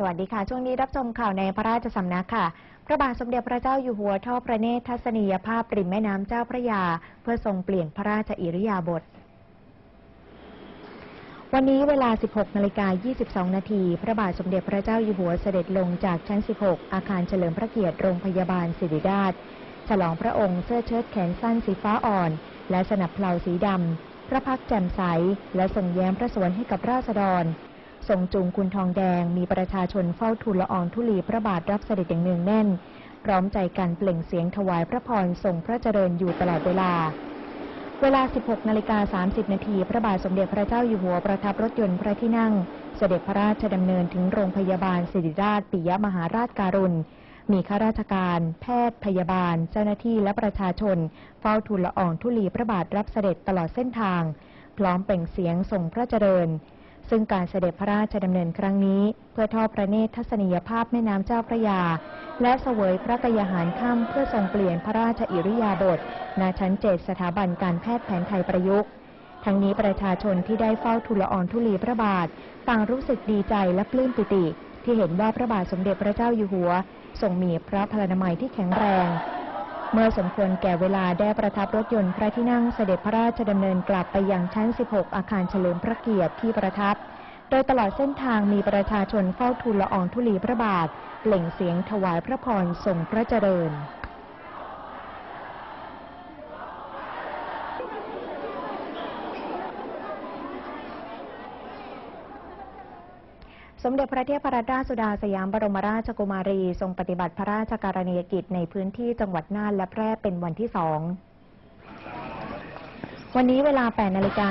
สวัสดีค่ะ ช่วงนี้รับชมข่าวในพระราชสำนักค่ะ พระบาทสมเด็จพระเจ้าอยู่หัวทอดพระเนตรทัศนียภาพริมแม่น้ำเจ้าพระยา เพื่อทรงเปลี่ยนพระราชอิริยาบถวันนี้เวลา 16 นาฬิกา 22 นาที พระบาทสมเด็จพระเจ้าอยู่หัวเสด็จลงจากชั้น 16 อาคารเฉลิมพระเกียรติโรงพยาบาลศิริราช ฉลองพระองค์เสื้อเชิ้ตแขนสั้นสีฟ้าอ่อน และสนับเพลาสีดำ พระพักตร์แจ่มใส และทรงแย้มพระสวนให้กับราษฎร ทรงจูงคุณทองแดง มีประชาชนเฝ้าทูลละอองธุลีพระบาทรับเสด็จอย่างเนืองแน่น พร้อมใจกันเปล่งเสียงถวายพระพรทรงพระเจริญอยู่ตลอดเวลา เวลา 16นาฬิกา30 นาทีพระบาทสมเด็จพระเจ้าอยู่หัวประทับรถยนต์พระที่นั่ง เสด็จพระราชดำเนินถึงโรงพยาบาลศิริราชปิยมหาราชการุณมีข้าราชการ แพทย์ พยาบาล เจ้าหน้าที่และประชาชน เฝ้าทูลละอองธุลีพระบาทรับเสด็จตลอดเส้นทาง พร้อมเปล่งเสียงทรงพระเจริญ ซึ่งการเสด็จพระราชดำเนินครั้งนี้ เพื่อทอดพระเนตรทัศนียภาพแม่น้ำเจ้าพระยา และเสวยพระกยาหารค่ำเพื่อทรงเปลี่ยนพระราชอิริยาบถณชั้นเจ็ดสถาบันการแพทย์แผนไทยประยุกต์ทั้งนี้ประชาชนที่ได้เฝ้าทูลละอองธุลีพระบาทต่างรู้สึกดีใจและปลื้มปิติ ที่เห็นว่าพระบาทสมเด็จพระเจ้าอยู่หัวทรงมีพระพลานามัยที่แข็งแรง เมื่อสมควรแก่เวลาได้ประทับรถยนต์พระที่นั่งเสด็จพระราชดำเนินกลับไปยังชั้น 16 อาคารเฉลิมพระเกียรติที่ประทับ โดยตลอดเส้นทางมีประชาชนเฝ้าทูลละอองธุลีพระบาท เปล่งเสียงถวายพระพรทรงพระเจริญ สมเด็จพระเทพรัตนราชสุดาสยามบรมราชกุมารี ทรงปฏิบัติพระราชการณียกิจในพื้นที่จังหวัดน่านและแพร่เป็นวันที่สอง วันนี้เวลา 8 นาฬิกา